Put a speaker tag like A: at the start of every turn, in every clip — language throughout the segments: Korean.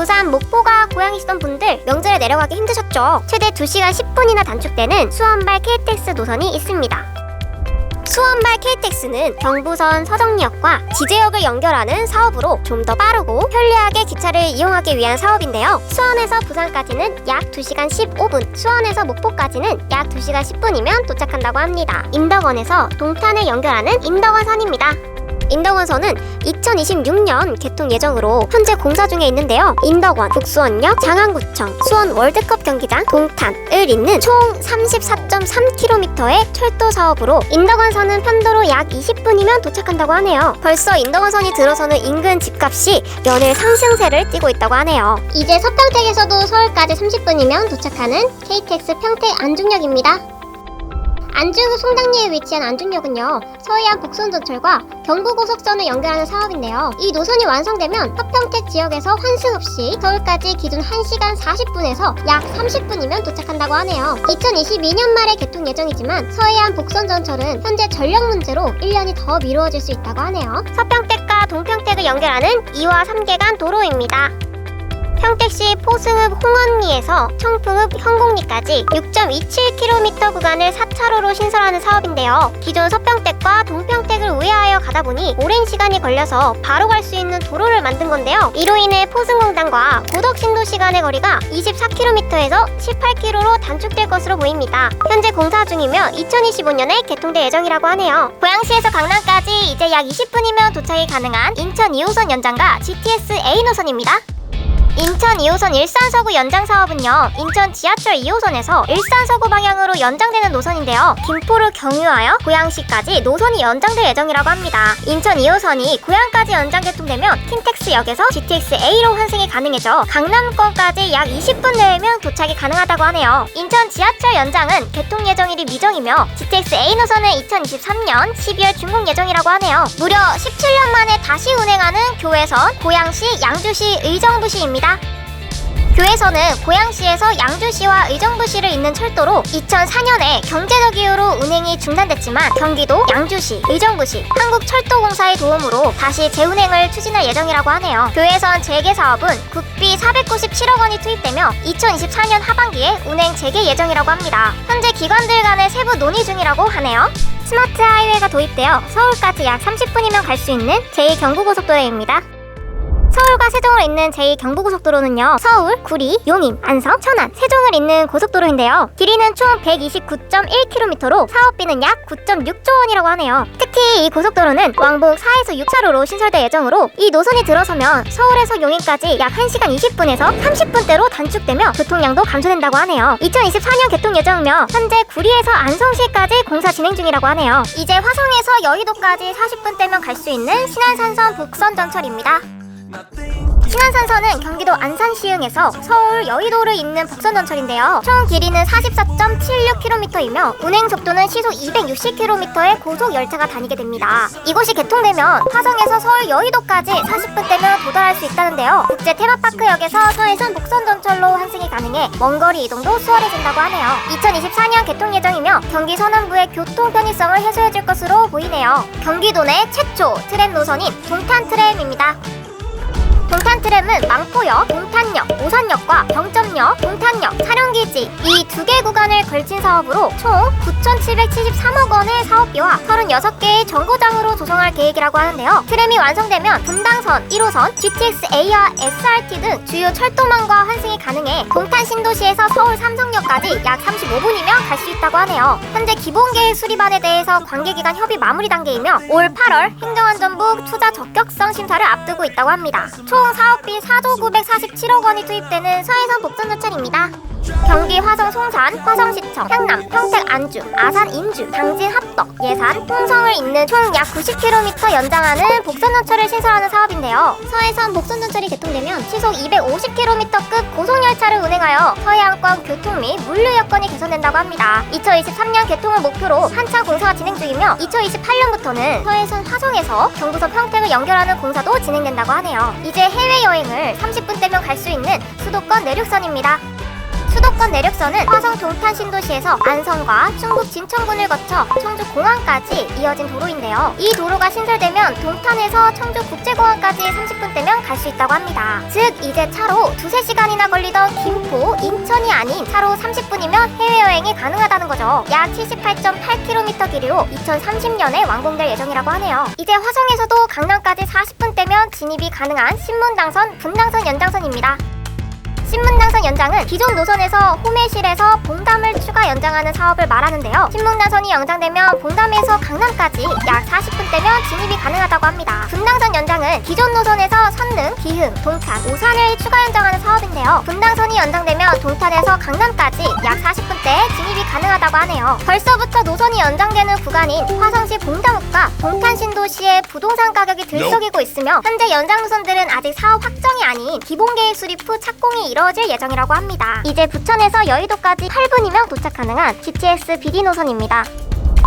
A: 부산 목포가 고향이시던 분들 명절에 내려가기 힘드셨죠. 최대 2시간 10분이나 단축되는 수원발 KTX 노선이 있습니다. 수원발 KTX는 경부선 서정리역과 지제역을 연결하는 사업으로 좀 더 빠르고 편리하게 기차를 이용하기 위한 사업인데요. 수원에서 부산까지는 약 2시간 15분, 수원에서 목포까지는 약 2시간 10분이면 도착한다고 합니다. 인덕원에서 동탄을 연결하는 인덕원선입니다. 인덕원선은 2026년 개통 예정으로 현재 공사 중에 있는데요. 인덕원, 북수원역, 장안구청, 수원 월드컵 경기장, 동탄을 잇는 총 34.3km의 철도 사업으로 인덕원선은 편도로 약 20분이면 도착한다고 하네요. 벌써 인덕원선이 들어서는 인근 집값이 연일 상승세를 띠고 있다고 하네요. 이제 서평택에서도 서울까지 30분이면 도착하는 KTX 평택 안중역입니다. 안중 송당리에 위치한 안중역은요 서해안 북선전철과 경부고속선을 연결하는 사업인데요. 이 노선이 완성되면 서평택 지역에서 환승 없이 서울까지 기준 1시간 40분에서 약 30분이면 도착한다고 하네요. 2022년 말에 개통 예정이지만 서해안 북선전철은 현재 전력 문제로 1년이 더 미루어질 수 있다고 하네요. 서평택과 동평택을 연결하는 2와 3개 간 도로입니다 평택시 포승읍 홍언리에서 청풍읍 현곡리까지 6.27km 구간을 4차로로 신설하는 사업인데요. 기존 서평택과 동평택을 우회하여 가다 보니 오랜 시간이 걸려서 바로 갈 수 있는 도로를 만든 건데요. 이로 인해 포승공단과 고덕신도시 간의 거리가 24km에서 18km로 단축될 것으로 보입니다. 현재 공사 중이며 2025년에 개통될 예정이라고 하네요. 고양시에서 강남까지 이제 약 20분이면 도착이 가능한 인천 2호선 연장과 GTS A 노선입니다. 인천 2호선 일산서구 연장 사업은요 인천 지하철 2호선에서 일산서구 방향으로 연장되는 노선인데요. 김포를 경유하여 고양시까지 노선이 연장될 예정이라고 합니다. 인천 2호선이 고양까지 연장 개통되면 킨텍스역에서 GTX A로 환승이 가능해져 강남권까지 약 20분 내외면 도착이 가능하다고 하네요. 인천 지하철 연장은 개통 예정일이 미정이며 GTX A 노선은 2023년 12월 준공 예정이라고 하네요. 무려 17년 만에 다시 운행하는 교외선 고양시 양주시 의정부시입니다 교회선은 고양시에서 양주시와 의정부시를 잇는 철도로 2004년에 경제적 이유로 운행이 중단됐지만 경기도 양주시, 의정부시, 한국철도공사의 도움으로 다시 재운행을 추진할 예정이라고 하네요. 교회선 재개 사업은 국비 497억 원이 투입되며 2024년 하반기에 운행 재개 예정이라고 합니다. 현재 기관들 간의 세부 논의 중이라고 하네요. 스마트 하이웨이가 도입되어 서울까지 약 30분이면 갈 수 있는 제2경부고속도로입니다. 서울과 세종을 잇는 제2경부고속도로는요 서울, 구리, 용인, 안성, 천안, 세종을 잇는 고속도로인데요. 길이는 총 129.1km로 사업비는 약 9.6조 원이라고 하네요. 특히 이 고속도로는 왕복 4에서 6차로로 신설될 예정으로 이 노선이 들어서면 서울에서 용인까지 약 1시간 20분에서 30분대로 단축되며 교통량도 감소된다고 하네요. 2024년 개통 예정이며 현재 구리에서 안성시까지 공사 진행 중이라고 하네요. 이제 화성에서 여의도까지 40분대면 갈 수 있는 신안산선 북선전철입니다 신안산 선은 경기도 안산시흥에서 서울 여의도를 잇는 북선전철인데요. 총 길이는 44.76km이며 운행 속도는 시속 260km의 고속 열차가 다니게 됩니다. 이곳이 개통되면 화성에서 서울 여의도까지 40분대면 도달할 수 있다는데요. 국제 테마파크역에서 서해선 북선전철로 환승이 가능해 먼 거리 이동도 수월해진다고 하네요. 2024년 개통 예정이며 경기 서남부의 교통 편의성을 해소해줄 것으로 보이네요. 경기도 내 최초 트램 노선인 동탄 트램입니다. 동탄 트램은 망포역, 동탄역, 오산역과 병점역, 동탄역, 촬영기지 이 두 개 구간을 걸친 사업으로 총 9,773억 원의 사업비와 36 개의 정거장으로 조성할 계획이라고 하는데요. 트램이 완성되면 분당선, 1호선, GTX A와 SRT 등 주요 철도망과 환승이 가능해 동탄 신도시에서 서울 삼성역까지 약 35분이면 갈 수 있다고 하네요. 현재 기본 계획 수립안에 대해서 관계기관 협의 마무리 단계이며 올 8월 행정안전부 투자 적격성 심사를 앞두고 있다고 합니다. 총 사업비 4조 947억 원이 투입되는 서해선 복선전철입니다. 경기 화성 송산, 화성시청, 향남, 평택 안주, 아산 인주, 당진 합덕, 예산, 홍성을 잇는 총 약 90km 연장하는 복선전철을 신설하는 사업인데요. 서해선 복선전철이 개통되면 시속 250km급 고속열차를 운행하여 서해안권 교통 및 물류 여건이 개선된다고 합니다. 2023년 개통을 목표로 한창 공사가 진행 중이며 2028년부터는 서해선 화성에서 경부선 평택을 연결하는 공사도 진행된다고 하네요. 이제 해외여행을 30분 대면 갈 수 있는 수도권 내륙선입니다. 수도권 내륙선은 화성 동탄 신도시에서 안성과 충북 진천군을 거쳐 청주 공항까지 이어진 도로인데요. 이 도로가 신설되면 동탄에서 청주 국제공항까지 30분 대면 갈 수 있다고 합니다. 즉 이제 차로 두세 시간이나 걸리던 김포, 인천이 아닌 차로 30분이면 해외여행이 가능하다는 거죠. 약 78.8km 길이로 2030년에 완공될 예정이라고 하네요. 이제 화성에서도 강남까지 40분 대면 진입이 가능한 신문당선, 분당선 연장선입니다. 신문 당선 연장은 기존 노선에서 호매실에서 봉담을 추가 연장하는 사업을 말하는데요. 신문 당선이 연장되면 봉담에서 강남까지 약 40분대면 진입이 가능하다고 합니다. 분당선 연장은 기존 노선에서 선릉, 기흥, 동탄, 오산을 추가 연장하는 사업인데요. 분당선이 연장되면 동탄에서 강남까지 약 40분대 진입이 가능하다고 하네요. 벌써부터 노선이 연장되는 구간인 화성시 봉담읍과 동탄 신도시의 부동산 가격이 들썩이고 있으며 현재 연장 노선들은 아직 사업 확정이 아닌 기본 계획 수립 후 착공이 이 루어질 예정이라고 합니다. 이제 부천에서 여의도까지 8분이면 도착 가능한 GTX BD 노선입니다.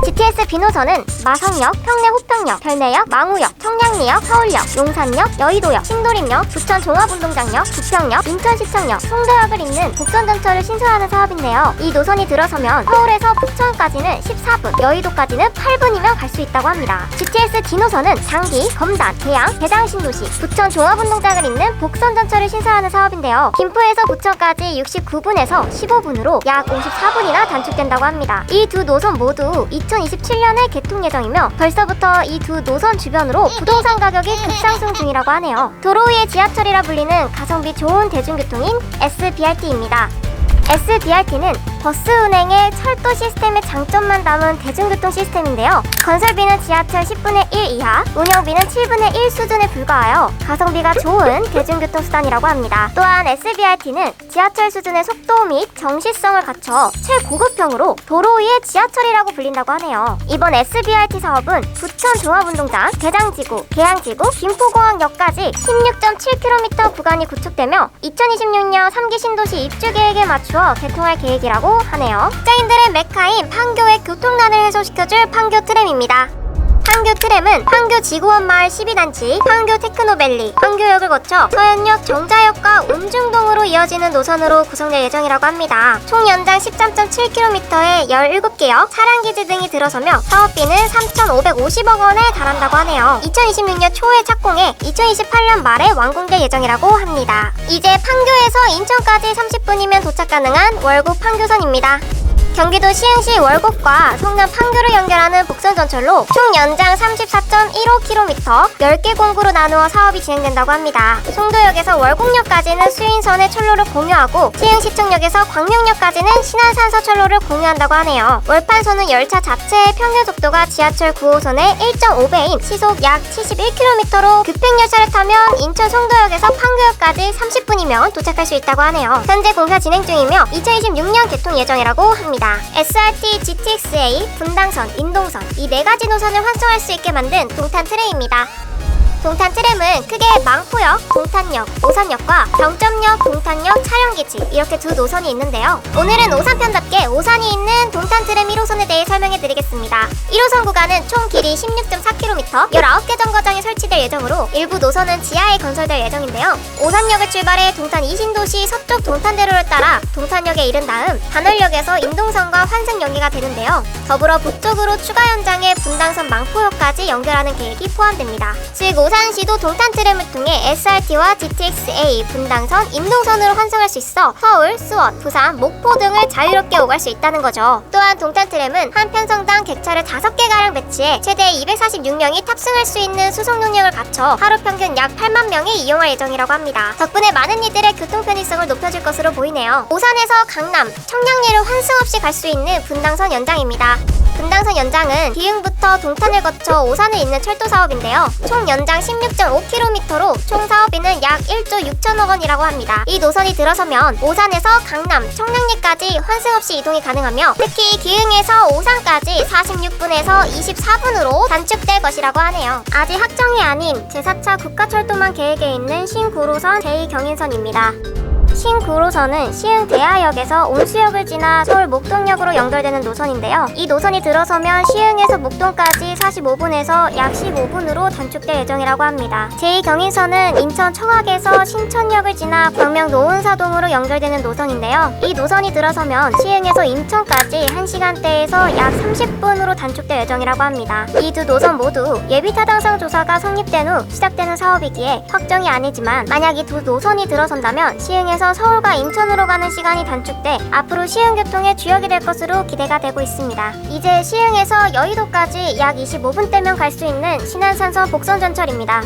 A: GTS 비노선은 마성역, 평내 호평역, 별내역, 망우역, 청량리역, 서울역, 용산역, 여의도역, 신도림역, 부천 종합운동장역, 부평역, 인천시청역, 송도역을 잇는 복선전철을 신설하는 사업인데요. 이 노선이 들어서면 서울에서 부천까지는 14분, 여의도까지는 8분이면 갈 수 있다고 합니다. GTS D노선은 장기, 검단, 대양, 대장신도시, 부천 종합운동장을 잇는 복선전철을 신설하는 사업인데요. 김포에서 부천까지 69분에서 15분으로 약 54분이나 단축된다고 합니다. 이 두 노선 모두 2027년에 개통 예정이며 벌써부터 이 두 노선 주변으로 부동산 가격이 급상승 중이라고 하네요. 도로 위의 지하철이라 불리는 가성비 좋은 대중교통인 SBRT입니다. SBRT는 버스 운행의 철도 시스템의 장점만 담은 대중교통 시스템인데요. 건설비는 지하철 10분의 1 이하, 운영비는 7분의 1 수준에 불과하여 가성비가 좋은 대중교통 수단이라고 합니다. 또한 SBRT는 지하철 수준의 속도 및 정시성을 갖춰 최고급형으로 도로 위의 지하철이라고 불린다고 하네요. 이번 SBRT 사업은 부천 종합운동장, 대장지구, 계양지구, 김포공항역까지 16.7km 구간이 구축되며 2026년 3기 신도시 입주 계획에 맞추어 개통할 계획이라고 하네요. 직장인들의 메카인 판교의 교통난을 해소시켜줄 판교 트램입니다. 판교 트램은 판교 지구원 마을 12단지, 판교 테크노밸리, 판교역을 거쳐 서현역, 정자역과 옴중동으로 이어지는 노선으로 구성될 예정이라고 합니다. 총 연장 13.7km의 17개 역, 차량기지 등이 들어서며 사업비는 3,550억 원에 달한다고 하네요. 2026년 초에 착공해 2028년 말에 완공될 예정이라고 합니다. 이제 판교에서 인천까지 30분이면 도착 가능한 월곡 판교선입니다. 경기도 시흥시 월곡과 성남 판교를 연결하는 복선전철로 총 연장 34.15km, 10개 공구로 나누어 사업이 진행된다고 합니다. 송도역에서 월곡역까지는 수인선의 철로를 공유하고 시흥시청역에서 광명역까지는 신안산서 철로를 공유한다고 하네요. 월판선은 열차 자체의 평균 속도가 지하철 9호선의 1.5배인 시속 약 71km로 급행열차를 타면 인천 송도역에서 판교역까지 30분이면 도착할 수 있다고 하네요. 현재 공사 진행 중이며 2026년 개통 예정이라고 합니다. SRT, GTX-A, 분당선, 인동선 이 네 가지 노선을 환승할 수 있게 만든 동탄 트레입니다. 동탄 트램은 크게 망포역, 동탄역, 오산역과 경점역, 동탄역, 촬영기지 이렇게 두 노선이 있는데요. 오늘은 오산편답게 오산이 있는 동탄 트램 1호선에 대해 설명해 드리겠습니다. 1호선 구간은 총 길이 16.4km, 19개 정거장이 설치될 예정으로 일부 노선은 지하에 건설될 예정인데요. 오산역을 출발해 동탄 이신도시 서쪽 동탄대로를 따라 동탄역에 이른 다음 단월역에서 인동선과 환승 연계가 되는데요. 더불어 북쪽으로 추가 연장해 분당선 망포역까지 연결하는 계획이 포함됩니다. 즉 시도 동탄 트램을 통해 SRT와 GTX-A, 분당선, 인동선으로 환승할 수 있어 서울, 수원, 부산, 목포 등을 자유롭게 오갈 수 있다는 거죠. 또한 동탄 트램은 한 편성당 객차를 5개가량 배치해 최대 246명이 탑승할 수 있는 수송 능력을 갖춰 하루 평균 약 8만 명이 이용할 예정이라고 합니다. 덕분에 많은 이들의 교통 편의성을 높여줄 것으로 보이네요. 오산에서 강남, 청량리를 환승 없이 갈 수 있는 분당선 연장입니다. 분당선 연장은 기흥부터 동탄을 거쳐 오산에 있는 철도 사업인데요. 총 연장 16.5km로 총 사업비는 약 1조 6천억 원이라고 합니다. 이 노선이 들어서면 오산에서 강남, 청량리까지 환승 없이 이동이 가능하며 특히 기흥에서 오산까지 46분에서 24분으로 단축될 것이라고 하네요. 아직 확정이 아닌 제4차 국가철도망 계획에 있는 신구로선 제2경인선입니다. 신구로선은 시흥 대하역에서 온수역을 지나 서울 목동역으로 연결되는 노선인데요. 이 노선이 들어서면 시흥에서 목동까지 45분에서 약 15분으로 단축될 예정이라고 합니다. 제2경인선은 인천 청학에서 신천역을 지나 광명 노은사동으로 연결되는 노선인데요. 이 노선이 들어서면 시흥에서 인천까지 1시간대에서 약 30분으로 단축될 예정이라고 합니다. 이 두 노선 모두 예비 타당성 조사가 성립된 후 시작되는 사업이기에 확정이 아니지만 만약 이 두 노선이 들어선다면 시흥에 서 서울과 인천으로 가는 시간이 단축돼 앞으로 시흥 교통의 주역이 될 것으로 기대가 되고 있습니다. 이제 시흥에서 여의도까지 약 25분대면 갈 수 있는 신안산선 복선 전철입니다.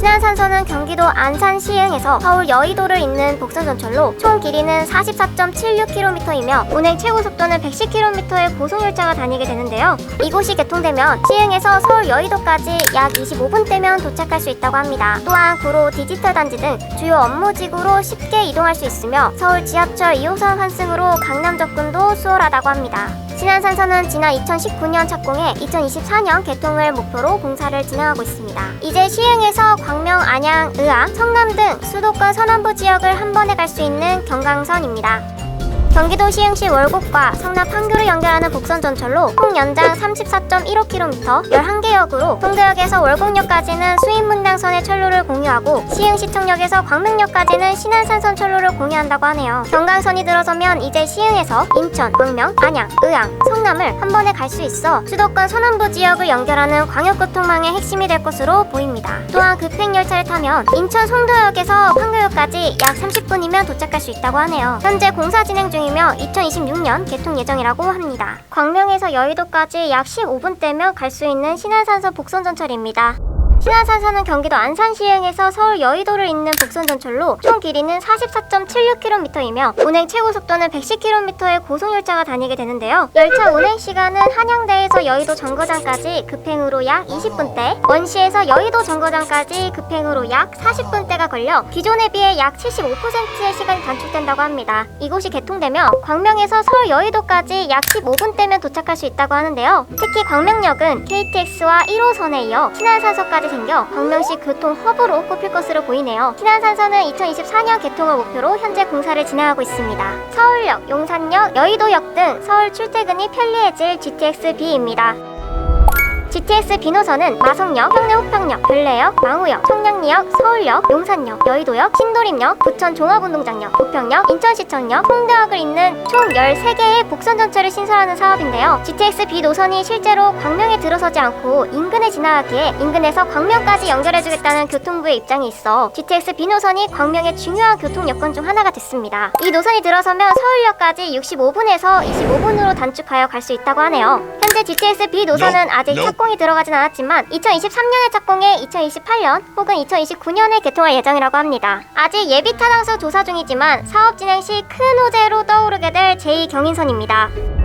A: 신안산선은 경기도 안산 시흥에서 서울 여의도를 잇는 복선 전철로 총 길이는 44.76km이며 운행 최고 속도는 110km의 고속열차가 다니게 되는데요. 이곳이 개통되면 시흥에서 서울 여의도까지 약 25분대면 도착할 수 있다고 합니다. 또한 구로 디지털 단지 등 주요 업무지구로 쉽게 이동할 수 있으며 서울 지하철 2호선 환승으로 강남 접근도 수월하다고 합니다. 신안산선은 지난 2019년 착공해 2024년 개통을 목표로 공사를 진행하고 있습니다. 이제 시흥에서 광명, 안양, 의왕, 성남 등 수도권 서남부 지역을 한 번에 갈 수 있는 경강선입니다. 경기도 시흥시 월곡과 성남 판교를 연결하는 복선 전철로 총 연장 34.15km, 11개 역으로 송도역에서 월곡역까지는 수인문당선의 철로를 공유하고 시흥시청역에서 광명역까지는 신안산선 철로를 공유한다고 하네요. 경강선이 들어서면 이제 시흥에서 인천, 광명, 안양, 의왕, 성남을 한 번에 갈 수 있어 수도권 서남부 지역을 연결하는 광역교통망의 핵심이 될 것으로 보입니다. 또한 급행열차를 타면 인천 송도역에서 판교역까지 약 30분이면 도착할 수 있다고 하네요. 현재 공사 진행 중 이며 2026년 개통 예정이라고 합니다. 광명에서 여의도까지 약 15분대면 갈수 있는 신안산선 복선 전철입니다. 신안산선은 경기도 안산시흥에서 서울 여의도를 잇는 복선전철로 총 길이는 44.76km이며 운행 최고 속도는 110km의 고속열차가 다니게 되는데요. 열차 운행 시간은 한양대에서 여의도 정거장까지 급행으로 약 20분대, 원시에서 여의도 정거장까지 급행으로 약 40분대가 걸려 기존에 비해 약 75%의 시간이 단축된다고 합니다. 이곳이 개통되면 광명에서 서울 여의도까지 약 15분대면 도착할 수 있다고 하는데요. 특히 광명역은 KTX와 1호선에 이어 신안산선까지 생겨 광명시 교통 허브로 꼽힐 것으로 보이네요. 신안산선은 2024년 개통을 목표로 현재 공사를 진행하고 있습니다. 서울역, 용산역, 여의도역 등 서울 출퇴근이 편리해질 GTX-B입니다. GTX 비노선은 마성역, 평내호평역, 별내역, 망우역, 청량리역, 서울역, 용산역, 여의도역, 신도림역, 부천 종합운동장역, 부평역, 인천시청역, 송대역을 잇는 총 13개의 복선 전철을 신설하는 사업인데요. GTX B 노선이 실제로 광명에 들어서지 않고 인근에 지나가기에 인근에서 광명까지 연결해주겠다는 교통부의 입장이 있어 GTX B 노선이 광명의 중요한 교통 여건 중 하나가 됐습니다. 이 노선이 들어서면 서울역까지 65분에서 25분으로 단축하여 갈 수 있다고 하네요. 현재 GTX B 노선은 아직 착공이 들어가진 않았지만 2023년에 착공해 2028년 혹은 2029년에 개통할 예정이라고 합니다. 아직 예비 타당수 조사 중이지만 사업 진행 시 큰 호재로 떠오르게 될 제2경인선입니다.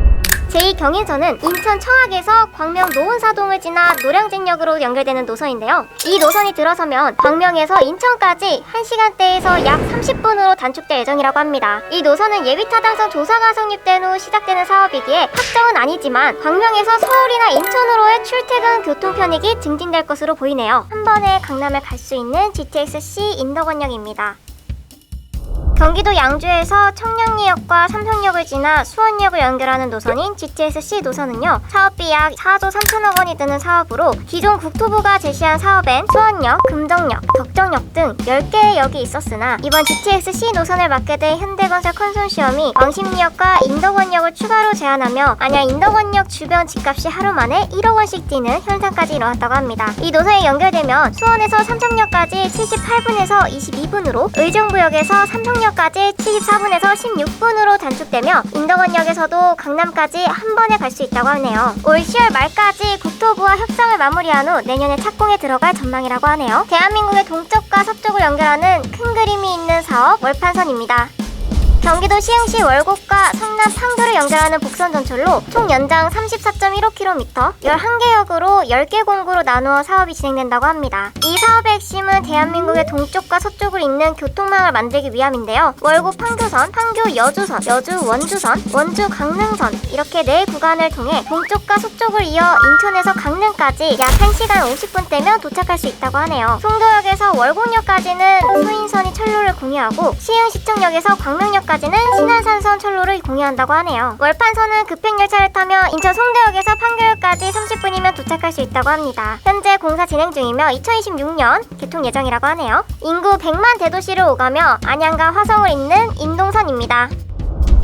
A: 제2경인선은 인천 청학에서 광명 노은사동을 지나 노량진역으로 연결되는 노선인데요. 이 노선이 들어서면 광명에서 인천까지 1시간대에서 약 30분으로 단축될 예정이라고 합니다. 이 노선은 예비타당성 조사가 성립된 후 시작되는 사업이기에 확정은 아니지만 광명에서 서울이나 인천으로의 출퇴근 교통 편익이 증진될 것으로 보이네요. 한 번에 강남에 갈 수 있는 GTX-C 인덕원역입니다. 경기도 양주에서 청량리역과 삼성역을 지나 수원역을 연결하는 노선인 GTS-C 노선은요 사업비 약 4조 3천억 원이 드는 사업으로 기존 국토부가 제시한 사업엔 수원역, 금정역, 덕정역 등 10개의 역이 있었으나 이번 GTS-C 노선을 맡게 된 현대건설 컨소시엄이 왕십리역과 인덕원역을 추가로 제안하며 안양 인덕원역 주변 집값이 하루 만에 1억 원씩 뛰는 현상까지 일어났다고 합니다. 이 노선이 연결되면 수원에서 삼성역까지 78분에서 22분으로 의정부역에서 삼성 역까지 74분에서 16분으로 단축되며 인덕원역에서도 강남까지 한 번에 갈 수 있다고 하네요. 올 10월 말까지 국토부와 협상을 마무리한 후 내년에 착공에 들어갈 전망이라고 하네요. 대한민국의 동쪽과 서쪽을 연결하는 큰 그림이 있는 사업 월판선입니다. 경기도 시흥시 월곡과 성남 판교를 연결하는 복선 전철로 총 연장 34.15km, 11개 역으로 10개 공구로 나누어 사업이 진행된다고 합니다. 이 사업의 핵심은 대한민국의 동쪽과 서쪽을 잇는 교통망을 만들기 위함인데요. 월곡 판교선, 판교 여주선, 여주 원주선, 원주 강릉선 이렇게 네 구간을 통해 동쪽과 서쪽을 이어 인천에서 강릉까지 약 1시간 50분 대면 도착할 수 있다고 하네요. 송도역에서 월곡역까지는 소인선이 철로를 공유하고 시흥시청역에서 광명역까지 는 신안산선 철로를 공유한다고 하네요. 월판선은 급행열차를 타며 인천 송도역에서 판교역까지 30분이면 도착할 수 있다고 합니다. 현재 공사 진행 중이며 2026년 개통 예정이라고 하네요. 인구 100만 대도시를 오가며 안양과 화성을 잇는 인동선입니다.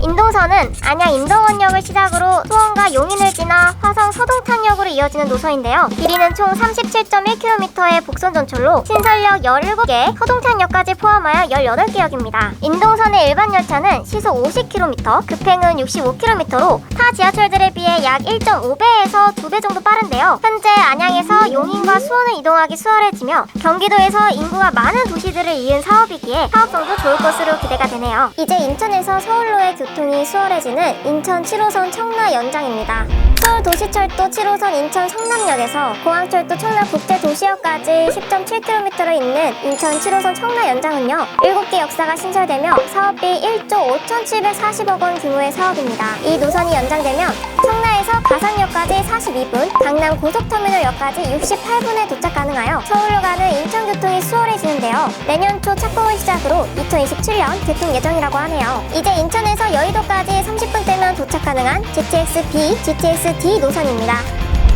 A: 인동선은 안양 인덕원역을 시작으로 수원과 용인을 지나 화성 서동탄역으로 이어지는 노선인데요. 길이는 총 37.1km의 복선 전철로 신설역 17개, 서동탄역까지 포함하여 18개 역입니다. 인동선의 일반 열차는 시속 50km, 급행은 65km로 타 지하철들에 비해 약 1.5배에서 2배 정도 빠른데요. 현재 안양에서 용인과 수원을 이동하기 수월해지며 경기도에서 인구가 많은 도시들을 이은 사업이기에 사업성도 좋을 것으로 기대가 되네요. 이제 인천에서 서울로의 교통 이 수월해지는 인천 7호선 청라 연장입니다. 서울도시철도 7호선 인천 성남역에서 공항철도 청라 국제도시역까지 10.7km를 잇는 인천 7호선 청라 연장은요 7개 역사가 신설되며 사업비 1조 5,740억 원 규모의 사업입니다. 이 노선이 연장되면 청라에서 가산역까지 42분, 강남 고속터미널역까지 68분에 도착 가능하여 서울로 가는 인천교통이 수월해지는데요. 내년 초 착공을 시작으로 2027년 개통 예정이라고 하네요. 이제 인천에서 여의도까지 30분 대면 도착 가능한 GTX B, GTX D 노선입니다.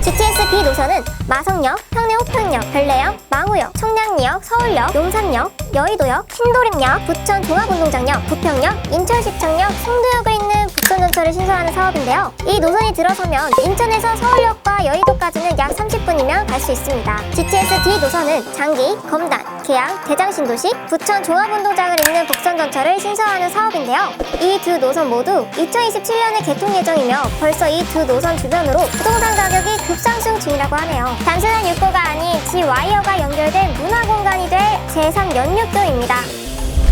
A: GTX B 노선은 마성역, 평내 호평역, 별내역, 망우역, 청량리역, 서울역, 용산역, 여의도역, 신도림역, 부천 종합운동장역, 부평역, 인천시청역, 송도역을 잇는 북선전철을 신설하는 사업인데요. 이 노선이 들어서면 인천에서 서울역과 여의도까지는 약 30분이면 갈 수 있습니다. GTX D 노선은 장기, 검단, 계양, 대장신도시, 부천 종합운동장을 잇는 북선전철을 신설하는 사업인데요. 이 두 노선 모두 2027년에 개통 예정이며 벌써 이 두 노선 주변으로 부동산 가격이 급상승 중이라고 하네요. 단순한 육고가 아닌 지와이어가 연결된 문화 공간이 될 제3 연육교입니다.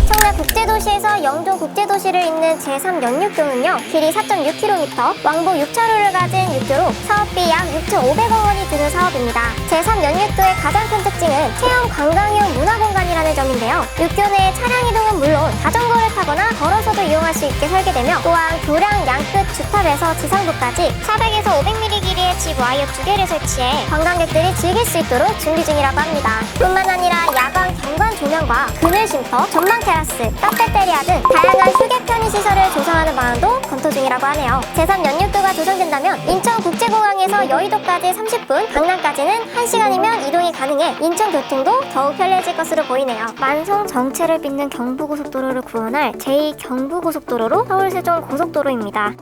A: 청라 국제도시에서 영종 국제도시를 잇는 제3연육교는요 길이 4.6km, 왕복 6차로를 가진 육교로 사업비 약 6,500억 원이 드는 사업입니다. 제3연육교의 가장 큰 특징은 체험 관광형 문화공간이라는 점인데요. 육교 내 차량 이동은 물론 자전거를 타거나 걸어서도 이용할 수 있게 설계되며 또한 교량 양끝 주탑에서 지상부까지 400에서 500mm 길이의 집 와이어 두 개를 설치해 관광객들이 즐길 수 있도록 준비 중이라고 합니다. 뿐만 아니라 야광 조명과 그늘 쉼터, 전망 테라스, 카페테리아 등 다양한 휴게 편의 시설을 조성하는 방안도 검토 중이라고 하네요. 제3연육도가 조성된다면 인천국제공항에서 여의도까지 30분, 강남까지는 1시간이면 이동이 가능해 인천 교통도 더욱 편리해질 것으로 보이네요. 만성 정체를 빚는 경부고속도로를 구원할 제2경부고속도로로 서울 세종 고속도로입니다.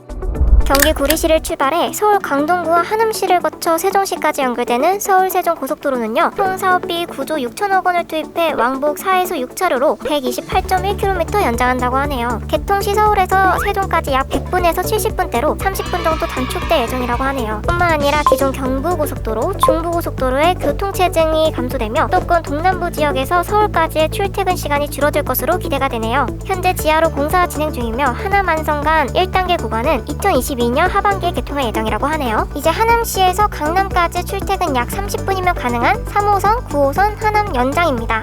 A: 경기 구리시를 출발해 서울 강동구와 하남시를 거쳐 세종시까지 연결되는 서울 세종 고속도로는요. 총 사업비 9조 6천억 원을 투입해 왕복 4에서 6차로로 128.1km 연장한다고 하네요. 개통 시 서울에서 세종까지 약 100분에서 70분대로 30분 정도 단축될 예정이라고 하네요. 뿐만 아니라 기존 경부고속도로, 중부고속도로의 교통체증이 감소되며 수도권 동남부 지역에서 서울까지의 출퇴근 시간이 줄어들 것으로 기대가 되네요. 현재 지하로 공사 진행 중이며 하남 안성 간 1단계 구간은 2022년 하반기에 개통할 예정이라고 하네요. 이제 하남시에서 강남까지 출퇴근 약 30분이면 가능한 3호선, 9호선 하남 연장입니다.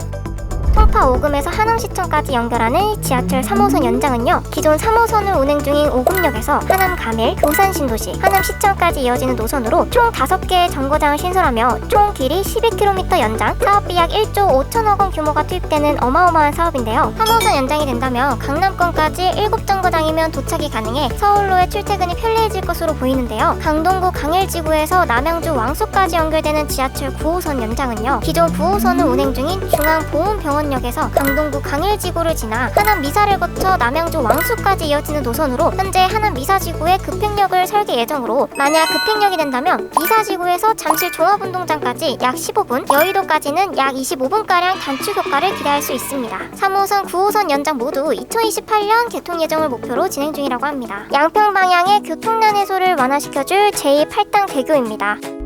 A: 송파 오금에서 하남시청까지 연결하는 지하철 3호선 연장은요 기존 3호선을 운행 중인 오금역에서 하남 가밀, 부산 신도시, 하남 시청까지 이어지는 노선으로 총 5개의 정거장을 신설하며 총 길이 12km 연장, 사업비 약 1조 5천억 원 규모가 투입되는 어마어마한 사업인데요. 3호선 연장이 된다면 강남권까지 7정거장이면 도착이 가능해 서울로의 출퇴근이 편리해질 것으로 보이는데요. 강동구 강일지구에서 남양주 왕수까지 연결되는 지하철 9호선 연장은요 기존 9호선을 운행 중인 중앙보훈병원 역에서 강동구 강일지구를 지나 하남 미사를 거쳐 남양주 왕수까지 이어지는 노선으로 현재 하남 미사지구에 급행역을 설계 예정으로 만약 급행역이 된다면 미사지구에서 잠실 종합운동장까지 약 15분, 여의도까지는 약 25분가량 단축 효과를 기대할 수 있습니다. 3호선, 9호선 연장 모두 2028년 개통 예정을 목표로 진행 중이라고 합니다. 양평 방향의 교통난 해소를 완화시켜줄 제2 8당 대교입니다.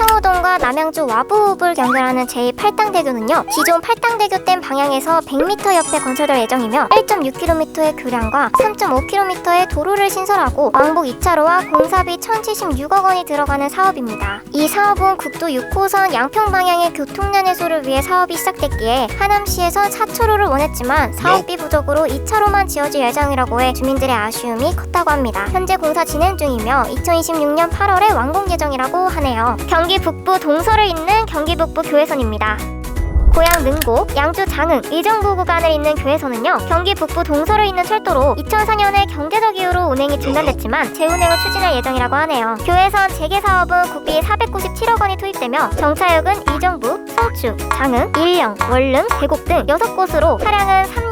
A: 창호동과 남양주 와부읍을 연결하는 제8당대교는요 기존 8당대교 댐 방향에서 100m 옆에 건설될 예정이며 1.6km의 교량과 3.5km의 도로를 신설하고 왕복 2차로와 공사비 1,076억 원이 들어가는 사업입니다. 이 사업은 국도 6호선 양평 방향의 교통량 해소를 위해 사업이 시작됐기에 하남시에선 4차로를 원했지만 사업비 부족으로 2차로만 지어질 예정이라고 해 주민들의 아쉬움이 컸다고 합니다. 현재 공사 진행 중이며 2026년 8월에 완공 예정이라고 하네요. 경기 북부 동서를 잇는 경기 북부 교회선입니다. 고양 능곡, 양주 장흥, 의정부 구간을 잇는 교회선은요 경기 북부 동서를 잇는 철도로 2004년에 경제적 이유로 운행이 중단됐지만 재운행을 추진할 예정이라고 하네요. 교회선 재개 사업은 국비 497억 원이 투입되며 정차역은 의정부, 성추, 장흥, 일령, 월릉, 계곡 등 6곳으로 차량은 3량 1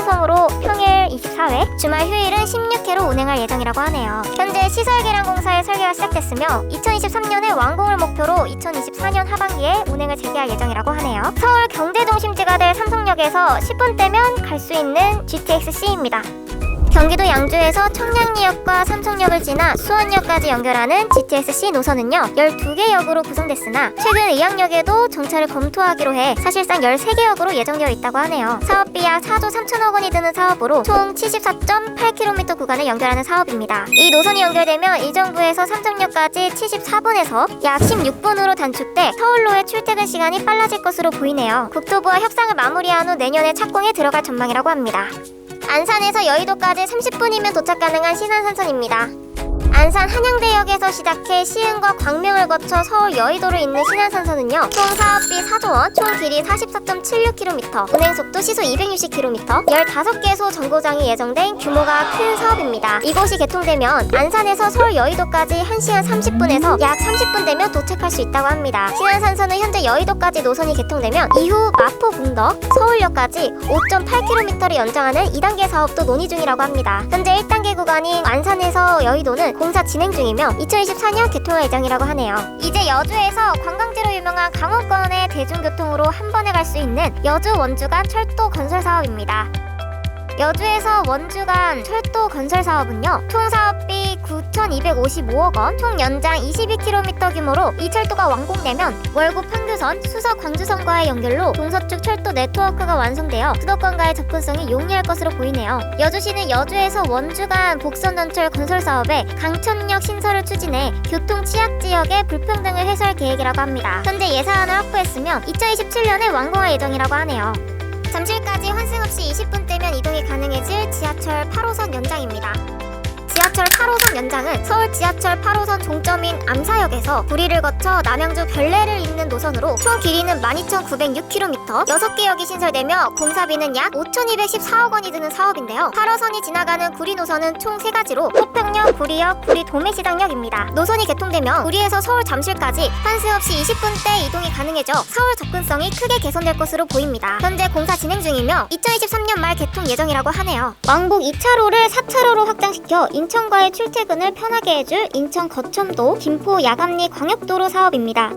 A: 편성으로 평일 24회, 주말 휴일은 16회로 운행할 예정이라고 하네요. 현재 시설 개량 공사의 설계가 시작됐으며 2023년에 완공을 목표로 2024년 하반기에 운행을 재개할 예정이라고 하네요. 서울 경제 중심지가 될 삼성역에서 10분대면 갈 수 있는 GTX-C입니다. 경기도 양주에서 청량리역과 삼성역을 지나 수원역까지 연결하는 GTX-C 노선은요 12개 역으로 구성됐으나 최근 의학역에도 정차를 검토하기로 해 사실상 13개 역으로 예정되어 있다고 하네요. 사업비 약 4조 3천억 원이 드는 사업으로 총 74.8km 구간을 연결하는 사업입니다. 이 노선이 연결되면 이정부에서 삼성역까지 74분에서 약 16분으로 단축돼 서울로의 출퇴근 시간이 빨라질 것으로 보이네요. 국토부와 협상을 마무리한 후 내년에 착공에 들어갈 전망이라고 합니다 안산에서 여의도까지 30분이면 도착 가능한 신안산선입니다. 안산 한양대역에서 시작해 시흥과 광명을 거쳐 서울 여의도를 잇는 신안산선은요 총 사업비 4조 원, 총 길이 44.76km, 운행 속도 시속 260km, 15개 소 정거장이 예정된 규모가 큰 사업입니다. 이곳이 개통되면 안산에서 서울 여의도까지 1시간 30분에서 약 30분 되면 도착할 수 있다고 합니다. 신안산선은 현재 여의도까지 노선이 개통되면 이후 마포 공덕, 서울역까지 5.8km를 연장하는 2단계 사업도 논의 중이라고 합니다. 현재 1단계 구간인 안산에서 여의도는 공사 진행 중이며 2024년 개통할 예정이라고 하네요. 이제 여주에서 관광지로 유명한 강원권의 대중교통으로 한 번에 갈 수 있는 여주 원주간 철도 건설 사업입니다. 여주에서 원주간 철도 건설 사업은요 총 사업비 9,255억 원, 총 연장 22km 규모로 이 철도가 완공되면 월곡 판교선, 수석 광주선과의 연결로 동서축 철도 네트워크가 완성되어 수도권과의 접근성이 용이할 것으로 보이네요. 여주시는 여주에서 원주 간 복선 전철 건설 사업에 강천역 신설을 추진해 교통 취약 지역의 불평등을 해소할 계획이라고 합니다. 현재 예산안을 확보했으며 2027년에 완공할 예정이라고 하네요. 잠실까지 환승 없이 20분 대면 이동이 가능해질 지하철 8호선 연장입니다. 지하철 8호선 연장은 서울 지하철 8호선 종점인 암사역에서 구리를 거쳐 남양주 별내를 잇는 노선으로 총 길이는 12,906km, 6개 역이 신설되며 공사비는 약 5,214억 원이 드는 사업인데요. 8호선이 지나가는 구리 노선은 총 3가지로 호평역, 구리역, 구리 도매시장역입니다. 노선이 개통되면 구리에서 서울 잠실까지 환승 없이 20분대 이동이 가능해져 서울 접근성이 크게 개선될 것으로 보입니다. 현재 공사 진행 중이며 2023년 말 개통 예정이라고 하네요. 왕복 2차로를 4차로로 확장시켜 인천과의 출퇴근을 편하게 해줄 인천 거첨도 김포 야감리 광역도로 사업입니다.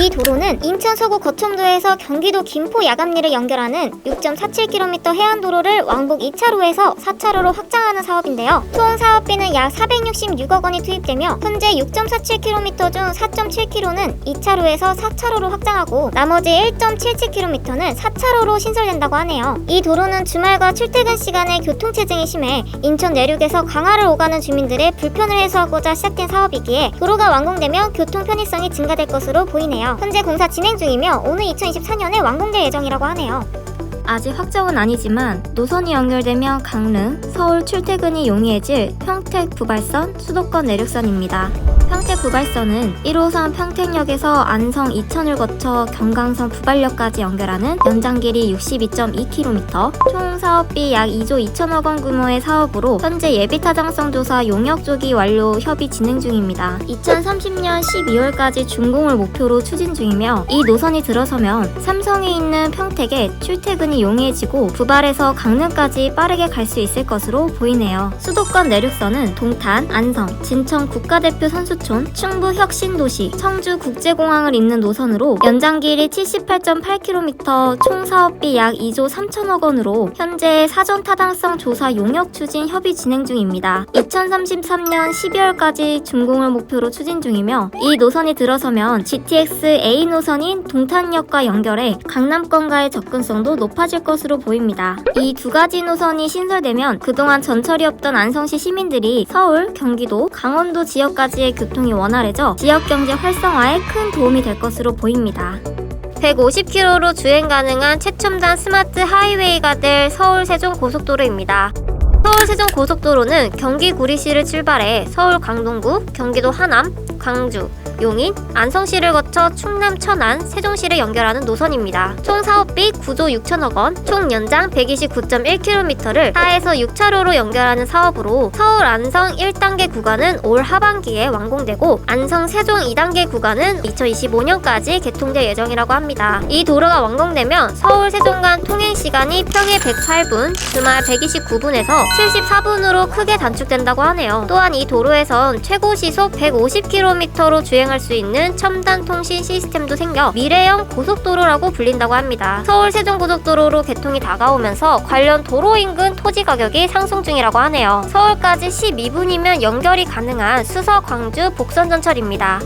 A: 이 도로는 인천 서구 거첨도에서 경기도 김포 야감리를 연결하는 6.47km 해안도로를 왕복 2차로에서 4차로로 확장하는 사업인데요. 총 사업비는 약 466억 원이 투입되며 현재 6.47km 중 4.7km는 2차로에서 4차로로 확장하고 나머지 1.77km는 4차로로 신설된다고 하네요. 이 도로는 주말과 출퇴근 시간에 교통체증이 심해 인천 내륙에서 강화를 오가는 주민들의 불편을 해소하고자 시작된 사업이기에 도로가 완공되면 교통 편의성이 증가될 것으로 보이네요. 현재 공사 진행 중이며 오늘 2024년에 완공될 예정이라고 하네요.
B: 아직 확정은 아니지만 노선이 연결되면 강릉, 서울 출퇴근이 용이해질 평택 부발선, 수도권 내륙선입니다. 평택 부발선은 1호선 평택역에서 안성 이천을 거쳐 경강선 부발역까지 연결하는 연장 길이 62.2km, 총 사업비 약 2조 2천억 원 규모의 사업으로 현재 예비 타당성 조사 용역 조기 완료 협의 진행 중입니다. 2030년 12월까지 준공을 목표로 추진 중이며 이 노선이 들어서면 삼성이 있는 평택에 출퇴근이 용이해지고 부발에서 강릉까지 빠르게 갈 수 있을 것으로 보이네요. 수도권 내륙선은 동탄, 안성, 진천 국가대표 선수촌, 충북 혁신도시, 청주 국제공항을 잇는 노선으로 연장 길이 78.8km, 총 사업비 약 2조 3천억 원으로 현재 사전 타당성 조사 용역 추진 협의 진행 중입니다. 2033년 12월까지 준공을 목표로 추진 중이며 이 노선이 들어서면 GTX A 노선인 동탄역과 연결해 강남권과의 접근성도 높아질 것으로 보입니다. 이 두 가지 노선이 신설되면 그동안 전철이 없던 안성시 시민들이 서울, 경기도, 강원도 지역까지의 교통이 원활해져 지역 경제 활성화에 큰 도움이 될 것으로 보입니다.
A: 150km로 주행 가능한 최첨단 스마트 하이웨이가 될 서울 세종 고속도로입니다. 서울 세종 고속도로는 경기 구리시를 출발해 서울 강동구, 경기도 하남, 광주, 용인, 안성시를 거쳐 충남 천안, 세종시를 연결하는 노선입니다. 총 사업비 9조 6천억 원, 총 연장 129.1km를 4에서 6차로로 연결하는 사업으로 서울 안성 1단계 구간은 올 하반기에 완공되고 안성 세종 2단계 구간은 2025년까지 개통될 예정이라고 합니다. 이 도로가 완공되면 서울 세종 간 통행 시간이 평일 108분, 주말 129분에서 74분으로 크게 단축된다고 하네요. 또한 이 도로에선 최고 시속 150km 로 주행할 수 있는 첨단 통신 시스템도 생겨 미래형 고속도로라고 불린다고 합니다. 서울 세종고속도로로 개통이 다가오면서 관련 도로 인근 토지 가격이 상승 중이라고 하네요. 서울까지 12분이면 연결이 가능한 수서 광주 복선 전철입니다.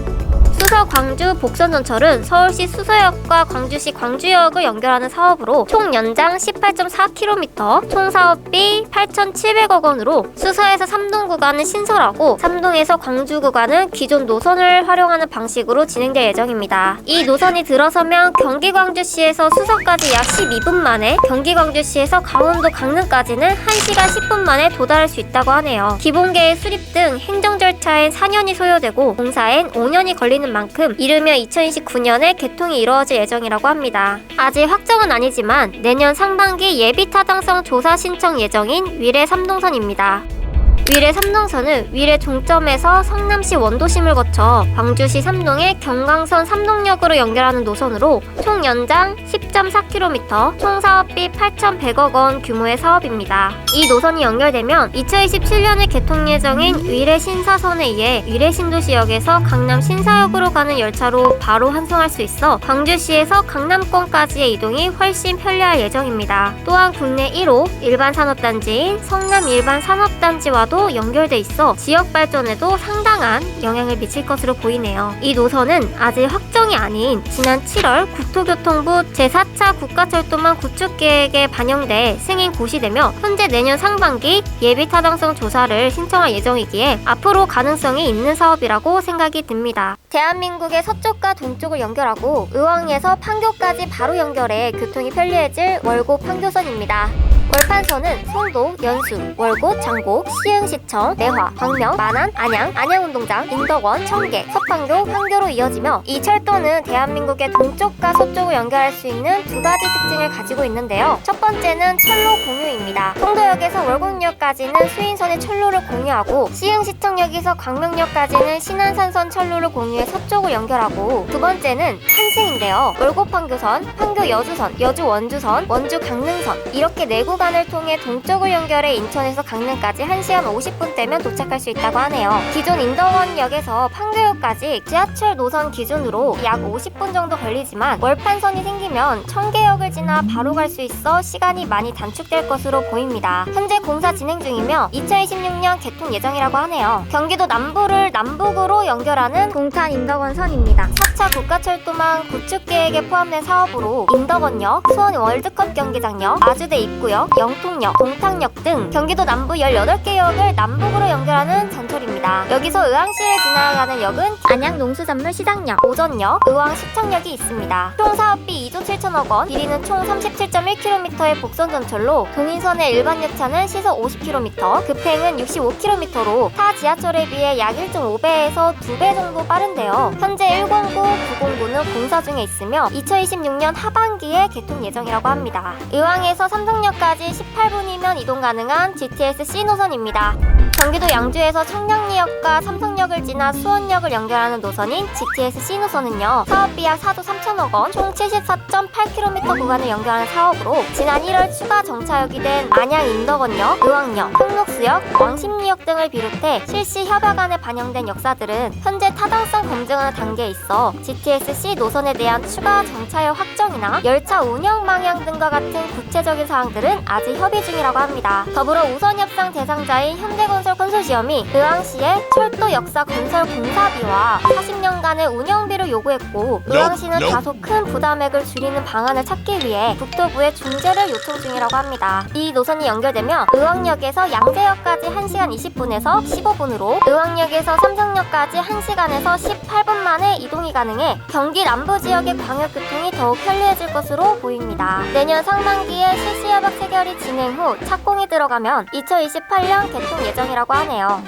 A: 수서 광주 복선 전철은 서울시 수서역과 광주시 광주역을 연결하는 사업으로 총 연장 18.4km, 총 사업비 8,700억 원으로 수서에서 삼동 구간은 신설하고 삼동에서 광주 구간은 기존 노선을 활용하는 방식으로 진행될 예정입니다. 이 노선이 들어서면 경기 광주시에서 수서까지 약 12분 만에 경기 광주시에서 강원도 강릉까지는 1시간 10분 만에 도달할 수 있다고 하네요. 기본계획 수립 등 행정 절차엔 4년이 소요되고 공사엔 5년이 걸리는 만큼 이르면 2029년에 개통이 이루어질 예정이라고 합니다. 아직 확정은 아니지만 내년 상반기 예비 타당성 조사 신청 예정인 위례 3동선입니다. 위례 3동선은 위례 종점에서 성남시 원도심을 거쳐 광주시 삼동의 경강선 삼동역으로 연결하는 노선으로 총 연장 10.4km, 총 사업비 8,100억 원 규모의 사업입니다. 이 노선이 연결되면 2027년에 개통 예정인 위례 신사선에 의해 위례 신도시역에서 강남 신사역으로 가는 열차로 바로 환송할 수 있어 광주시에서 강남권까지의 이동이 훨씬 편리할 예정입니다. 또한 국내 1호 일반 산업단지인 성남 일반 산업단지와 도 연결돼 있어 지역 발전에도 상당한 영향을 미칠 것으로 보이네요. 이 노선은 아직 확정이 아닌 지난 7월 국토교통부 제4차 국가철도망 구축 계획에 반영돼 승인 고시되며 현재 내년 상반기 예비 타당성 조사를 신청할 예정이기에 앞으로 가능성이 있는 사업이라고 생각이 듭니다. 대한민국의 서쪽과 동쪽을 연결하고 의왕에서 판교까지 바로 연결해 교통이 편리해질 월곡 판교선입니다. 월판선은 송도, 연수, 월곶, 장곡, 시흥시청, 내화, 광명, 만안, 안양, 안양운동장, 인덕원, 청계, 서판교, 판교로 이어지며 이 철도는 대한민국의 동쪽과 서쪽을 연결할 수 있는 두 가지 특징을 가지고 있는데요. 첫 번째는 철로 공유입니다. 송도역에서 월곡역까지는 수인선의 철로를 공유하고 시흥시청역에서 광명역까지는 신안산선 철로를 공유해 서쪽을 연결하고 두 번째는 환승인데요. 월곡 판교선, 판교 여주선, 여주 원주선, 원주 강릉선 이렇게 네 구간을 통해 동쪽을 연결해 인천에서 강릉까지 1시간 50분대면 도착할 수 있다고 하네요. 기존 인덕원역에서 판교역까지 지하철 노선 기준으로 약 50분 정도 걸리지만 월판선이 생기면 청계역을 지나 바로 갈 수 있어 시간이 많이 단축될 것으로 보입니다. 현재 공사 진행 중이며 2026년 개통 예정이라고 하네요. 경기도 남부를 남북으로 연결하는 동탄 인덕원 선입니다. 4차 국가철도망 구축 계획에 포함된 사업으로 인덕원역, 수원 월드컵 경기장역, 아주대 입구역, 영통역, 동탄역 등 경기도 남부 18개 역을 남북으로 연결하는 전철입니다. 여기서 의왕시를 지나가는 역은 안양 농수산물 시장역, 오전역, 의왕 시청역이 있습니다. 총 사업비 2조 7천억 원, 길이는 총 37.1km의 복선 전철로 동인선의 일반 열차는 시속 50km, 급행은 65km로 타 지하철에 비해 약 1.5배에서 2배 정도 빠른데요. 현재 109, 909는 공사 중에 있으며 2026년 하반기에 개통 예정이라고 합니다. 의왕에서 삼성역까지 18분이면
B: 10분만 이동 가능한 GTS C 노선입니다. 경기도 양주에서 청량리역과 삼성역을 지나 수원역을 연결하는 노선인 GTS C 노선은요. 사업비 약 4조 3천억 원, 총 74.8km 구간을 연결하는 사업으로 지난 1월 추가 정차역이 된 안양 인덕원역, 의왕역, 흥록수역, 왕십리역 등을 비롯해 실시 협약안에 반영된 역사들은 현재 타당성 검증하는 단계에 있어 GTS C 노선에 대한 추가 정차역 확정이나 열차 운영 방향 등과 같은 구체적인 사항들은 아직 협의 중이라고 합니다. 더불어 우선 협상 대상자인 현대건설 컨소시엄이 의왕시에 철도 역사 건설 공사비와 40년간의 운영비를 요구했고 의왕시는. 다소 큰 부담액을 줄이는 방안을 찾기 위해 국토부에 중재를 요청 중이라고 합니다. 이 노선이 연결되면 의왕역에서 양재역까지 1시간 20분에서 15분으로 의왕역에서 삼성역까지 1시간에서 18분 만에 이동이 가능해 경기 남부 지역의 광역교통이 더욱 편리해질 것으로 보입니다. 내년 상반기에 실시협약 체결이 진행 후 착공이 들어가면 2028년 개통 예정이라고 하네요.